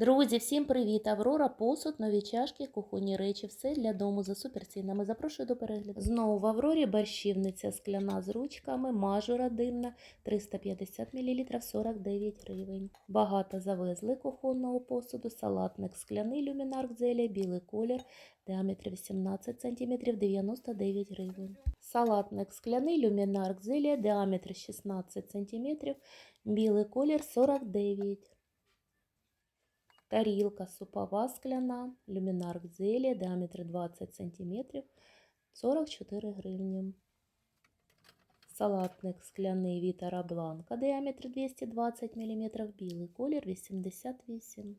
Друзі, всім привіт! Аврора, посуд, нові чашки, кухонні речі, все для дому за суперцінами. Запрошую до перегляду. Знову в Аврорі борщівниця скляна з ручками, мажура димна, 350 мл 49 гривень. Багато завезли кухонного посуду, салатник скляний люмінарк зелія, білий колір, діаметр 18 см 99 гривень. Салатник скляний люмінарк зелія, діаметр 16 см, білий колір 49 Тарілка супова скляна, люмінарк зелія, діаметр 20 см, 44 гривні. Салатник скляний Вітара Бланка, діаметр 220 мм, білий колір 88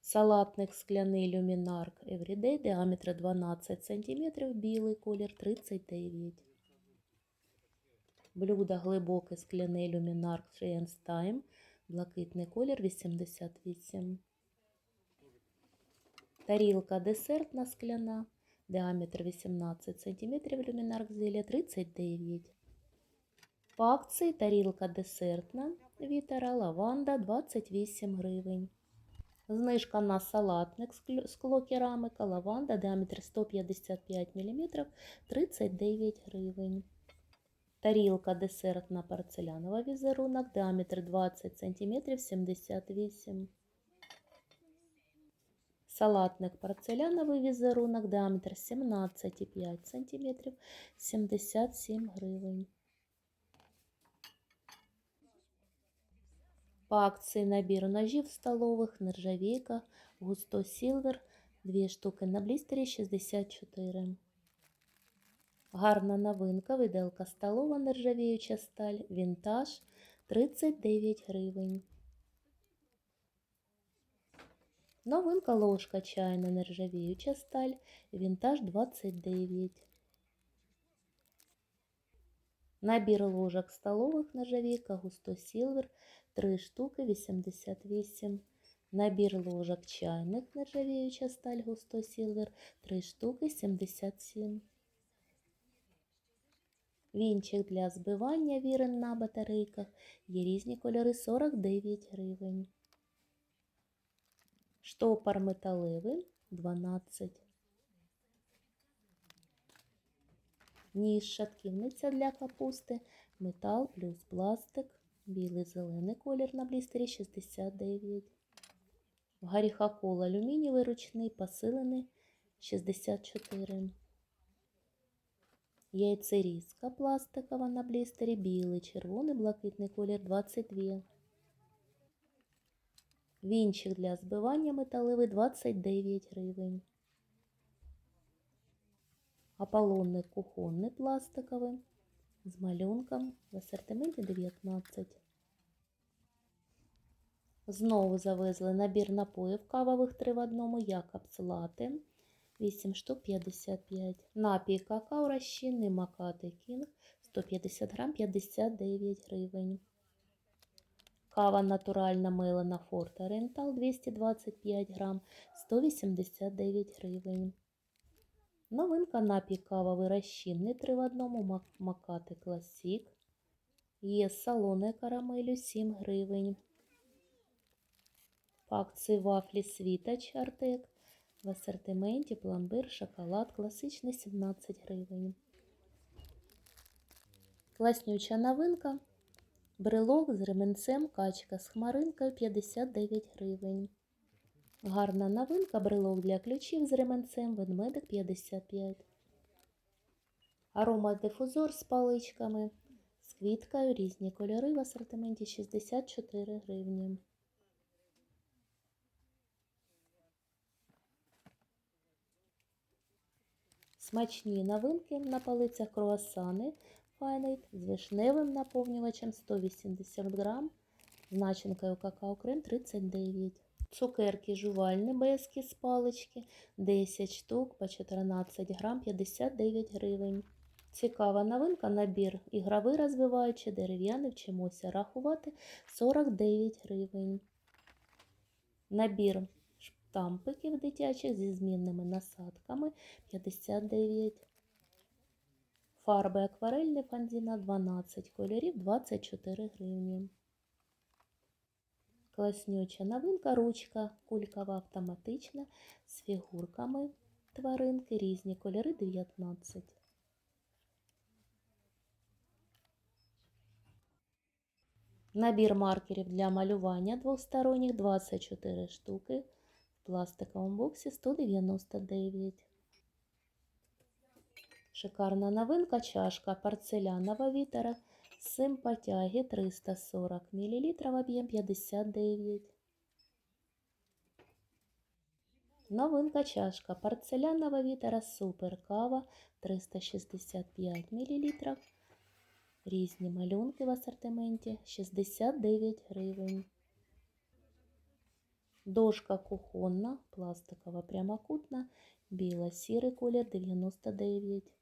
Салатник скляний люмінарк Everyday, діаметр 12 см, білий колір 39 Блюдо глибоке скляний люмінарк Giants Time, блакитний колір 88. Тарілка десертна скляна, діаметр 18 см, люмінарк зілля 39. По акції тарілка десертна Вітера лаванда 28 гривень. Знижка на салатник скло керамика лаванда, діаметр 155 мм 39 гривень. Тарілка десертна порцелянова візерунок, діаметр 20 см 78 Салатник порцеляновий візерунок, діаметр 17,5 см 77 гривень. По акції набір ножів столових, нержавійка, густо сілвер, 2 штуки на блістері 64 Гарна новинка, виделка столова нержавіюча сталь, вінтаж 39 гривень. Новинка ложка чайна нержавіюча сталь, вінтаж 29. Набір ложок столових нержавійка густо сілвер 3 штуки 88. Набір ложок чайних нержавіюча сталь густо сілвер 3 штуки 77. Вінчик для збивання вірен на батарейках. Є різні кольори 49 гривень. Штопор металевий 12. Ніж шатківниця для капусти. Метал плюс пластик. Білий зелений колір на блістері 69. В Гаріхакол алюмінієвий ручний посилений 64. Яйцерізка пластикова на блістері, білий, червоний, блакитний колір 22. Вінчик для збивання металевий 29 гривень. Аполлонний кухонний пластиковий з малюнком в асортименті 19. Знову завезли набір напоїв кавових 3 в одному, Якобс лати. 8 штук 55. Напій какао розчинний Макати Кінг 150 грам 59 гривень. Кава натуральна мелена Форт Орієнтал 225 грам 189 гривень. Новинка напій кавовий розчинний 3 в одному Макати Класік. Є з карамелю 7 гривень. Акції вафлі Світоч Артек в асортименті пломбир, шоколад, класичний 17 гривень. Класнюча новинка. Брелок з ременцем, качка з хмаринкою 59 гривень. Гарна новинка, брелок для ключів з ременцем, ведмедик 55. Аромадифузор з паличками, з квіткою, різні кольори в асортименті 64 гривні. Смачні новинки на полицях круасани Файнейт з вишневим наповнювачем 180 грам, з начинкою какао-крем 39 Цукерки жувальні безки з палички 10 штук по 14 грам 59 гривень. Цікава новинка, набір ігровий розвиваючий, дерев'яний, вчимося рахувати 49 гривень. Набір штампиків дитячих зі змінними насадками 59. Фарби акварельні фанзіна 12 кольорів 24 гривні. Класнюча новинка, ручка кулькова автоматична з фігурками тваринки, різні кольори 19. Набір маркерів для малювання двосторонніх 24 штуки. В пластиковому боксі 199. Шикарна новинка чашка порцелянова вітера симпатяги 340 мл, об'єм 59. Новинка чашка порцелянова вітера супер кава 365 мл. Різні малюнки в асортименті 69 гривень. Дошка кухонна, пластикова прямокутна, біла-сірий колір 99.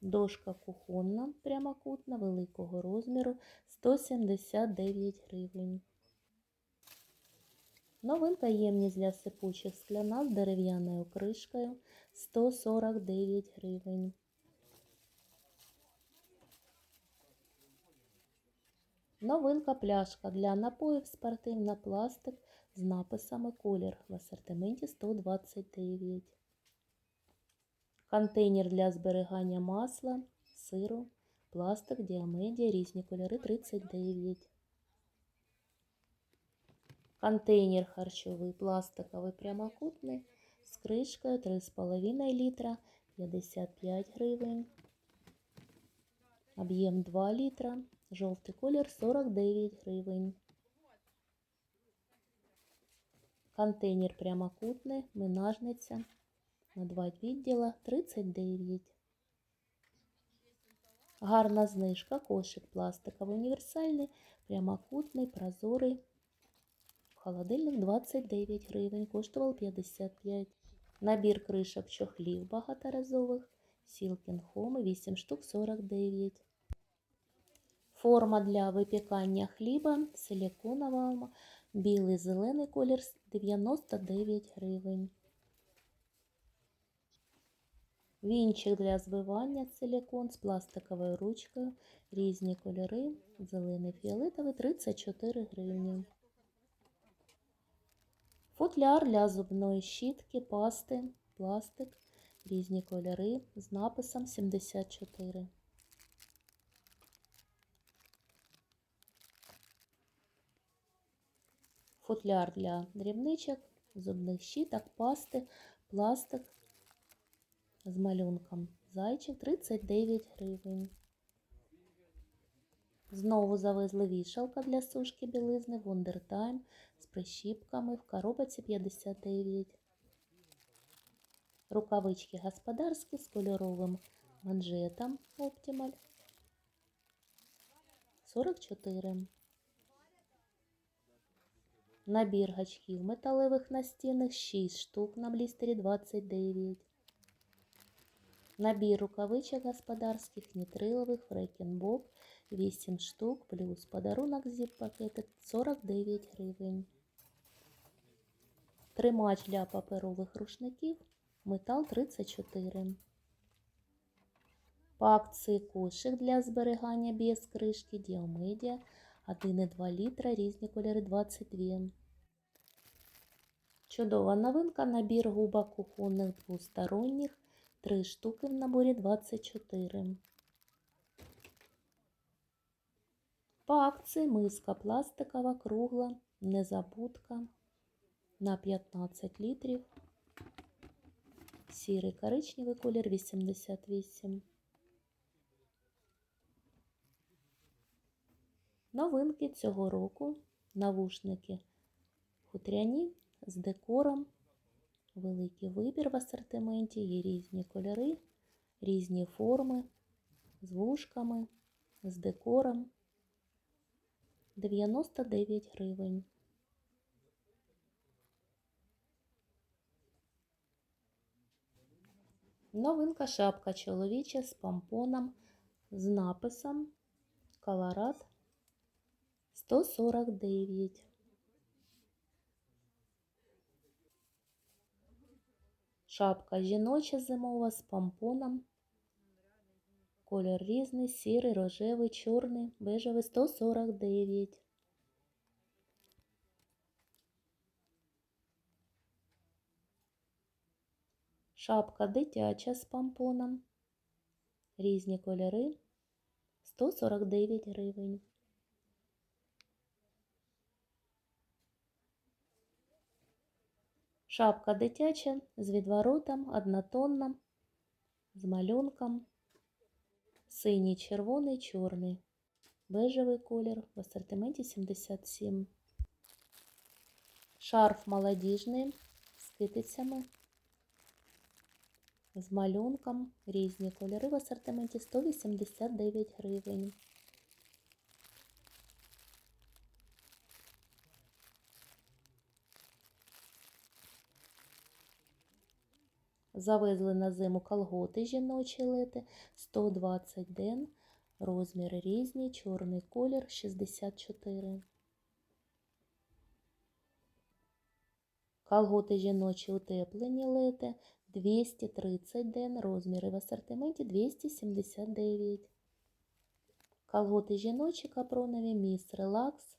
Дошка кухонна прямокутна великого розміру 179 гривень. Новинка ємність для сипучих скляна з дерев'яною кришкою 149 гривень. Новинка пляшка для напоїв спортивна пластик з написами колір в асортименті 129. Контейнер для зберігання масла, сиру, пластик, діамедія, різні кольори 39. Контейнер харчовий пластиковий прямокутний з кришкою 3,5 літра 55 гривень. Об'єм 2 літра. Жовтий колір 49 гривень. Контейнер прямокутний, минажниця на два відділа 39. Гарна знижка, кошик пластиковий універсальний, прямокутний, прозорий. Холодильник 29 гривень, коштував 55. Набір кришок чохлів багаторазових, Сілкін Home 8 штук 49. Форма для випікання хліба силіконова, білий зелений колір 99 гривень. Вінчик для збивання силікон з пластиковою ручкою. Різні кольори. Зелений фіолетовий 34 гривні. Футляр для зубної щітки, пасти, пластик. Різні кольори з написом 74. Футляр для дрібничок, зубних щіток, пасти, пластик з малюнком. Зайчик 39 гривень. Знову завезли вішалка для сушки білизни Wondertime з прищіпками в коробці 59. Рукавички господарські з кольоровим манжетом Optimal 44. Набір гачків металевих настінних 6 штук на блістері 29. Набір рукавичок господарських нітрилових фрекінбок 8 штук плюс подарунок зіп пакети 49 гривень. Тримач для паперових рушників метал 34. По акції кошик для зберігання без кришки Діомедіа 1,2 літра, різні кольори 22. Чудова новинка, набір губок кухонних двосторонніх, 3 штуки в наборі 24. По акції миска пластикова, кругла, незабудка на 15 літрів. Сірий коричневий колір 88. Новинки цього року навушники хутряні з декором. Великий вибір в асортименті, є різні кольори, різні форми, з вушками, з декором. 99 гривень. Новинка шапка чоловіча з помпоном, з написом Колорад 149. Шапка жіноча зимова з помпоном. Кольор різний, сірий, рожевий, чорний, бежевий 149. Шапка дитяча з помпоном. Різні кольори 149 гривень. Шапка дитяча з відворотом, однотонна, з малюнком. Синій, червоний, чорний. Бежевий колір в асортименті 77. Шарф молодіжний з китицями, з малюнком. Різні кольори в асортименті 189 гривень. Завезли на зиму колготи жіночі лети 120 ден. Розміри різні, чорний колір 64. Колготи жіночі утеплені лети 230 ден. Розміри в асортименті 279. Колготи жіночі капронові міс релакс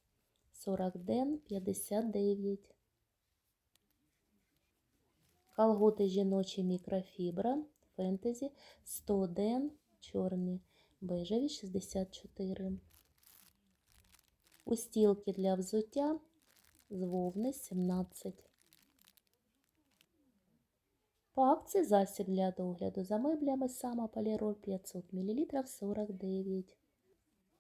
40 ден 59. Колготи жіночі мікрофібра фентезі 100 ден чорні бежеві 64. Устілки для взуття з вовни 17. По акції засіб для догляду за меблями сама поліроль 500 мл 49.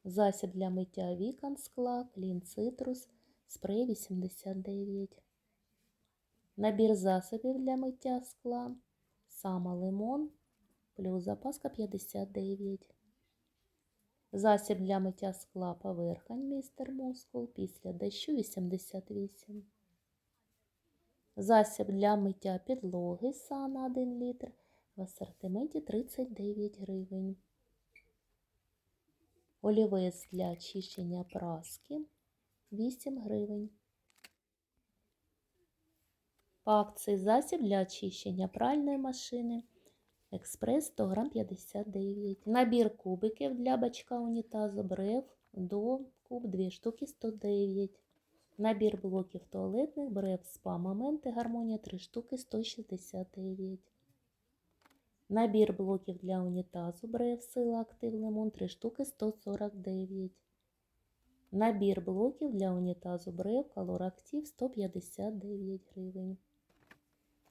Засіб для миття вікон скла, клін цитрус, спрей 89. Набір засобів для миття скла, сама лимон, плюс запаска 59. Засіб для миття скла поверхонь містер Мускул після дощу 88. Засіб для миття підлоги сана 1 літр в асортименті 39 гривень. Олівець для очищення праски 8 гривень. По акції засіб для очищення пральної машини Експрес 100 грам 59. Набір кубиків для бачка унітазу брев до куб 2 штуки 109. Набір блоків туалетних брев спа моменти гармонія 3 штуки 169. Набір блоків для унітазу брев сила актив лимон 3 штуки 149. Набір блоків для унітазу брев колор актив 159 гривень.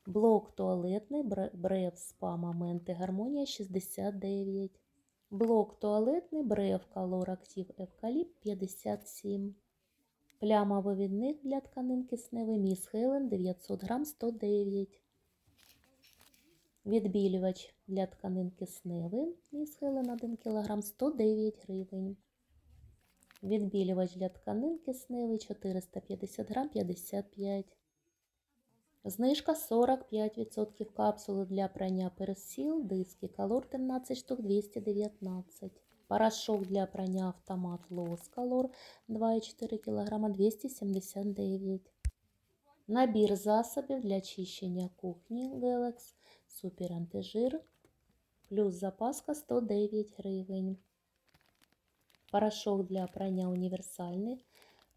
Блок туалетний брев спа моменти гармонія 69. Блок туалетний брев колор актив евкаліпт 57. Плямовивідник для тканин кисневий міс Хелен 900 грам 109. Відбілювач для тканин кисневий міс Хелен 1 кг 109 гривень. Відбілювач для тканин кисневий 450 грам 55. Знижка 45% капсули для прання персіл, диски, колор 13 штук 219. Порошок для прання автомат Лос Колор 2,4 кг 279. Набір засобів для чищення кухні Galax Супер антижир плюс запаска 109 гривень. Порошок для прання універсальний.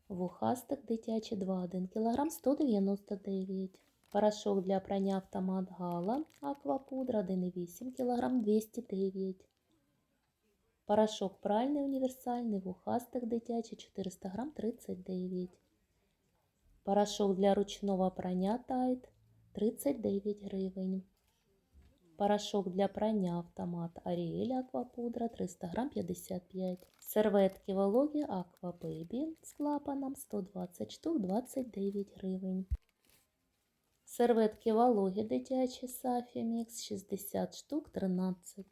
Вухастик дитячий 2,1 кг 199 Порошок для прання автомат Гала Аквапудра 1,8 кг 209 Порошок пральний універсальний, вухастик дитячий 400 грам 39 Порошок для ручного прання Тайт 39 гривень. Порошок для прання автомат Аріель Аквапудра 300 грам 55 Серветки вологі Аква Бейбі з клапаном 120 штук 29 гривень. Серветки вологі дитячі Сафі Мікс 60 штук 13.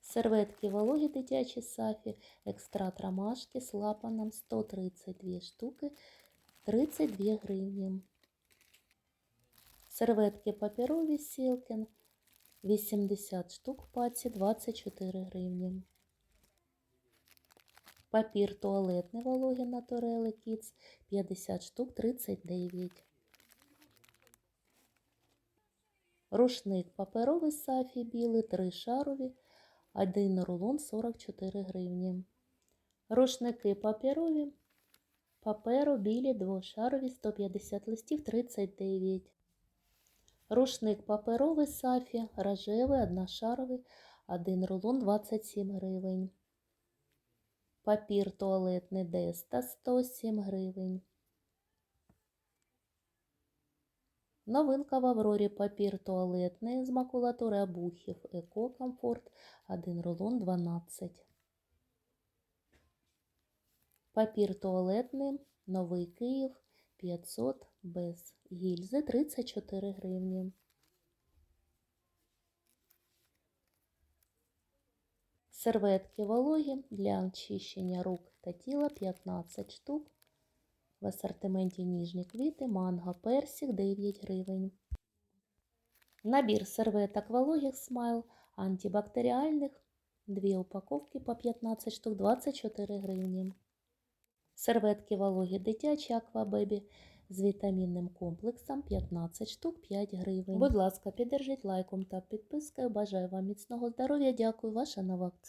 Серветки вологі дитячі Сафі екстрат ромашки з лапаном 132 штуки 32 гривні. Серветки паперові Сілкін 80 штук в паці 24 гривні. Папір туалетний вологий Натурели Kids 50 штук 39. Рушник паперовий Сафі білий 3 шарові, 1 рулон 44 гривні. Рушники паперові, паперу білі двошарові 150 листів 39. Рушник паперовий Сафі, рожевий, одношаровий, один рулон 27 гривень. Папір туалетний Деста 107 гривень. Новинка в Аврорі папір туалетний з макулатури Абухів Еко Комфорт, один рулон 12. Папір туалетний, новий Київ 500 без гільзи 34 гривні. Серветки вологі для очищення рук та тіла 15 штук. В асортименті ніжні квіти, манго, персик 9 гривень. Набір серветок вологих смайл антибактеріальних. Дві упаковки по 15 штук 24 гривні. Серветки вологі дитячі Аквабебі з вітамінним комплексом 15 штук 5 гривень. Будь ласка, піддержіть лайком та підпискою. Бажаю вам міцного здоров'я. Дякую, ваша нова акція.